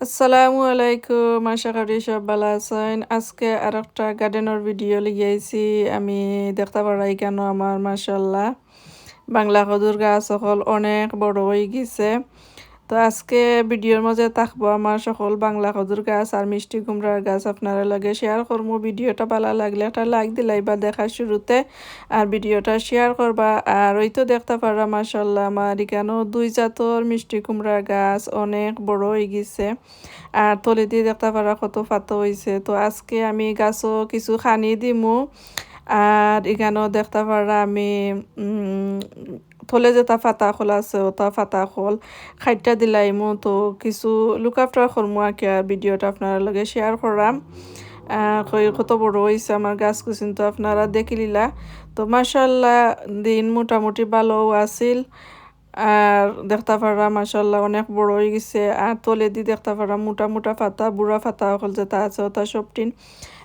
আসসালামু আলাইকুম, আশা করি সব ভালো আছেন। আজকে আর একটা গার্ডেনের ভিডিও লিখিয়েছি আমি দেখতে পারাই কেন আমার মাসাল্লাহ বাংলা কদুর গাছ সকল অনেক বড় হয়ে গেছে। তো আজকে ভিডিওর মাঝে থাকব আমার সকল বাংলা কদুর গাছ আর মিষ্টি কুমড়ার গাছ। আপনারা লাগে শেয়ার করব ভিডিওটা ভালো লাগলে একটা লাইক দিলাই বা দেখার শুরুতে। আর ভিডিওটা শেয়ার করবা। আর ওই তো দেখতে পারা মাসাল্লাহ আমার এখানেও দুই জাতর মিষ্টি কুমড়ার গাছ অনেক বড় হয়ে গেছে। আর তলে দিয়ে দেখতে পারা কত ফাতো হয়েছে তো আজকে আমি গাছও কিছু খানি দিমু। আর এখানেও দেখতে পারা আমি থলে যেটা ফাতা খোল আছে ওটা ফাতা খোল। খাইটা দিলাইমু তো কিছু লুক আফটার করমু আর কি আর ভিডিওটা আপনার লগে শেয়ার করাম কত বড় হয়েছে আমার গাছ কুচিন তো আপনারা দেখিলিলা তো মাসাল্লাহ দিন মোটামুটি ভালো আছিল। আর দেখতে পারা মাসাল্লাহ অনেক বড় হয়ে গেছে। আর তলে দিয়ে দেখতে পারা মোটা মোটা ফাতা বুড়া ফাতা হল যেটা আছে ওটা সব টিন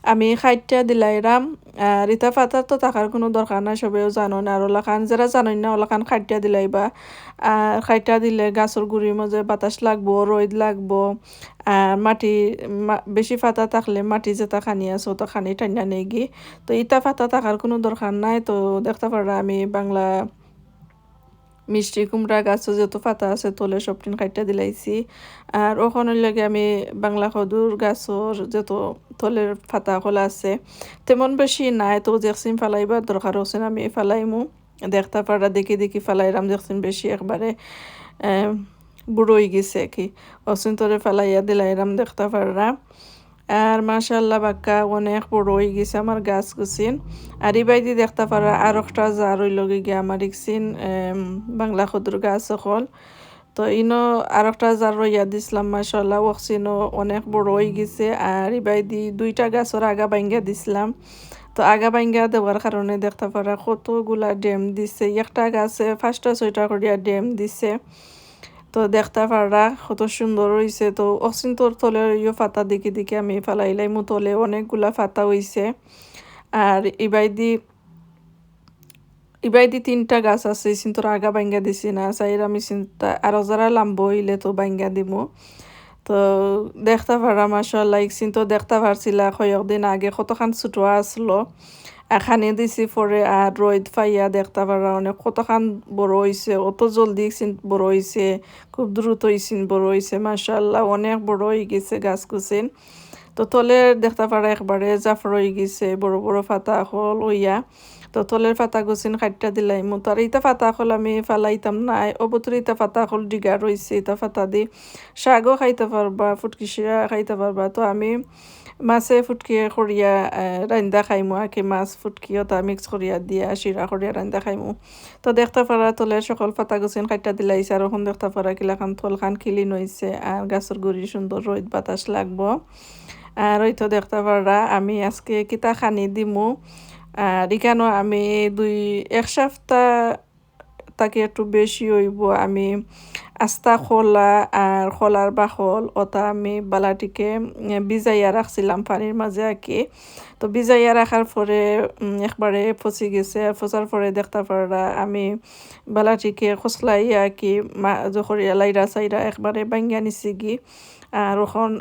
আমি খাইটা দিলাইরাম আর ইতা ফাতার তো থাকার কোনো দরকার নাই সবেও জানো না। আর ওলাখান যারা জানেন না ওলাখান খাইটা দিলাইবা আর খাইটা দিলে গাছের গুড়ির মাঝে বাতাস লাগবো রোদ লাগবো। আর মাটি বেশি ফাতা থাকলে মাটি যেটা খানি আছে, ওটা খানি টান্না নেই গি তো ইটা ফাতা থাকার কোনো দরকার নাই। তো দেখতে পারা আমি বাংলা মিষ্টি কুমড়া গাছও যত পাতা আছে তোলে সবটিন কাইটা দিলাইছি। আর ওখানের লাগে আমি বাংলা খদুর গাছর যত তোলের পাতা খোলা আছে, তেমন বেশি নাই। তো দেখছিম ফালাইবার দরকার হচ্ছে না, আমি ফালাইমু। দেখতে পারা দেখি দেখি ফালাইরাম দেখছিম বেশি একবারে বুড়োই গেছে কি। অসিন তোরে ফালাইয়া দিলাইরাম দেখতে পারা আর মাশাল্লাহ বাক্কা অনেক বড় হয়ে গেছে আমার গাছ গুছিন। আর এই বাইদি দেখতে পারা আর একটা জার ওই লগে গিয়ে আমার ইকছিন বাংলা খুদ্র গাছ সকল তো ইনো আর একটা জার রইয়া দিছিলাম মাশাল্লাহ ওকসিনও অনেক বড় হয়ে গেছে। আর এই বাইদি দুইটা গাছের আগা ভাঙ্গা দিছিলাম। তো আগা ভাঙ্গা দেওয়ার কারণে দেখতে পারা কতগুলা ড্যাম দিছে। একটা গাছে পাঁচটা ছয়টা করিয়া ড্যাম দিছে। তো দেখতে পারা কত সুন্দর হয়েছে তো অসিন তোর তলে ইয়ে ফাতা দেখি দেখি আমি ফালাইলাই, মো তলে অনেকগুলা ফাতা হয়েছে আর ইবাইদি ইবাইদি তিনটা গাছ আছে সিন্তর আগা বাঙ্গা দিছি না, চাইর আমি চিন্তা, আরও যারা লাম্ব হইলে তো বাঙ্গা দিমু। তো দেখতে পারা মাসাল্লাহ ইকসিন তো দেখতে পারছিলা কয়েক দিন আগে কতখান ছুটো আসলো এখানে দিছি পরে আর রোদ ফাইয়া দেখতে পারা অনেক কতখান বড় হয়েছে অত জলদি বড় হয়েছে খুব দ্রুত হয়েছেন বড় হয়েছে মাসাল্লাহ অনেক বড় হয়ে গেছে গাছ কুচিন। তো তলে দেখতে পারা একবারে জাফর হয়ে গেছে, বড় বড় ফাতা হল ওইয়া তো তলের ফাতা গুছিন খাইটা দিলাই মতো আর ইতা ফাতা হল আমি ফালাইতাম নাই অবতর ইতা ফাতা হল ডিগা রয়েছে ইতা ফাতা দি শাকও খাইতে পারবা ফুটকিসিয়া খাইতে পারবা। তো আমি মাছে ফুটকিয়ে করিয়া রান্দা খাইমু। আঁকি মাছ ফুটকিও তা মিক্স করিয়া দিয়া শিরা করিয়া রান্দা খাইমু। তো দেখতে পারা তোলে সকল পাতা গুছিন কাইটা দিলাইছে আর ওখান দেখতে পারা কিলাখান থল খান খিলি নইছে আর গাছের গুড়ি সুন্দর রোদ বাতাস লাগবো। আর ওই তো দেখতে পারা আমি আজকে কিতা খানি দিমু। আর এখানেও আমি দুই এক সপ্তাহ তাকে একটু বেশি হইব, আমি আস্তা খোলা আর খোলার বাখল ওটা আমি বালাটিকে বিজাইয়া রাখছিলাম পানির মাঝে আর কি। তো বিজাইয়া রাখার পরে একবারে পচি গেছে। পচার পরে দেখতে পারা আমি বালাটিকে খসলাইয়া কি, মা, জখরিয়া লাইরা চাইরা একবারে বাঙ্গিয়া নিছি গি। আর ওখন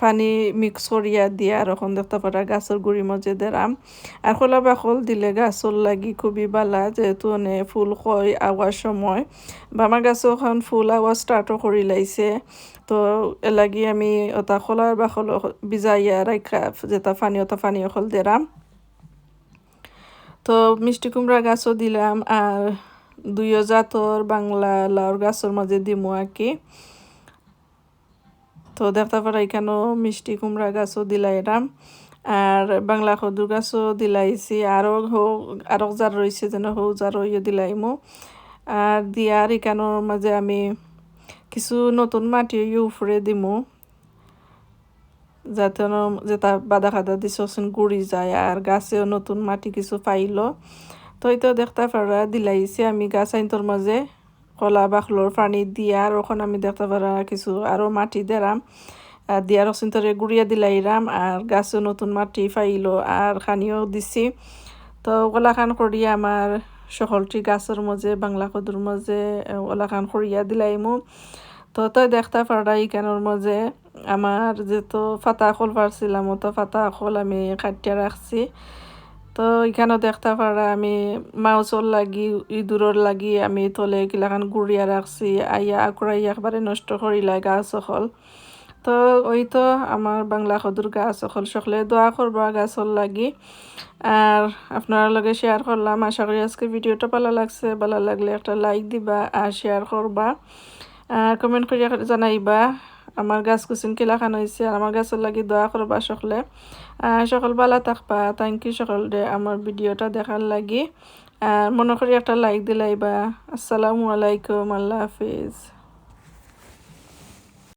পানি মিক্স করিয়া দিয়া আর ওখন দেখতে পারা গাছের গুড়ির মধ্যে দেরাম আর খোলা বাখল দিলে গাছর লাগি খুবই বালা, যেহেতু মানে ফুল খয় আওয়ার সময়। বামা গাছও ওখান ফুল আওয়া স্টার্টও করি লাইছে। তো এলাগি আমি ওটা খোলার বাখল বিজাইয়া রাখা যেটা পানি ওটা পানি অকল দেরাম তো মিষ্টি কুমড়া গাছও দিলাম। আর দুইও জাতর বাংলা লাউর গাছের মাঝে দিমু আর কি তো দেখতে পারা এখানেও মিষ্টি কুমড়া গাছও দিলাইরাম আর বাংলা খদুর গাছও দিলাইছি। আরও হোক আরও যার রয়েছে যেন হৌ যার ইয়ে দিলাইমো আর দিয়ার এখানোর মাঝে আমি কিছু নতুন মাটি উপরে দিমু। যাতে যেটা বাদা খাদা দিছন গুড়ি যায় আর গাছেও নতুন মাটি কিছু পাইল। তো এই তো দেখতে পারা দিলাইছি আমি গাছ আইনটোর মাঝে। কলা বাখলোর পানি দিয়া আর ওখানে আমি দেখতে পারা কিছু আরও মাটি দেরাম দিয়ার অচিন্তরে গুড়িয়া দিলাইরাম আর গাছও নতুন মাটি ফাইলো আর খানিও দিছি। তো ওলা খান করিয়া আমার সকলটি গাছের মাঝে বাংলা কদুর মাঝে ওলা খান করিয়া দিলাইমু তো তাই দেখতে পারা ইকানোর মাঝে আমার যেহেতু ফাতা খোল পারছিলাম তো ফাতা খোল আমি কাটিয়া রাখছি তো এখানেও দেখতে পারা, আমি মাউসর লাগি, ইঁদুরের লাগি, আমি তলে কিলাখান গুড়িয়া রাখছি, আইয়া আকুড়াই একবারে নষ্ট করিলাই গাছ সকল তো ওই তো আমার বাংলা সদুর গাছ সকল সকলে দোয়া করবা গাছর লাগি। আর আপনার লগে শেয়ার করলাম। আশা করি আজকে ভিডিওটা ভালো লাগছে। ভালো লাগলে একটা লাইক দিবা আর শেয়ার করবা। আর কমেন্ট করিয়া জানাইবা আমার গাছ কুচিন কিলাখান হয়েছে আর আমার গাছের লাগি দোয়া করবা সকলে। সকল বালা থাকবা থ্যাংক ইউ সকল আমার ভিডিওটা দেখার লাগি। আর মনে করি একটা লাইক দিলাইবা আসসালামু আলাইকুম, আল্লাহ হাফিজ।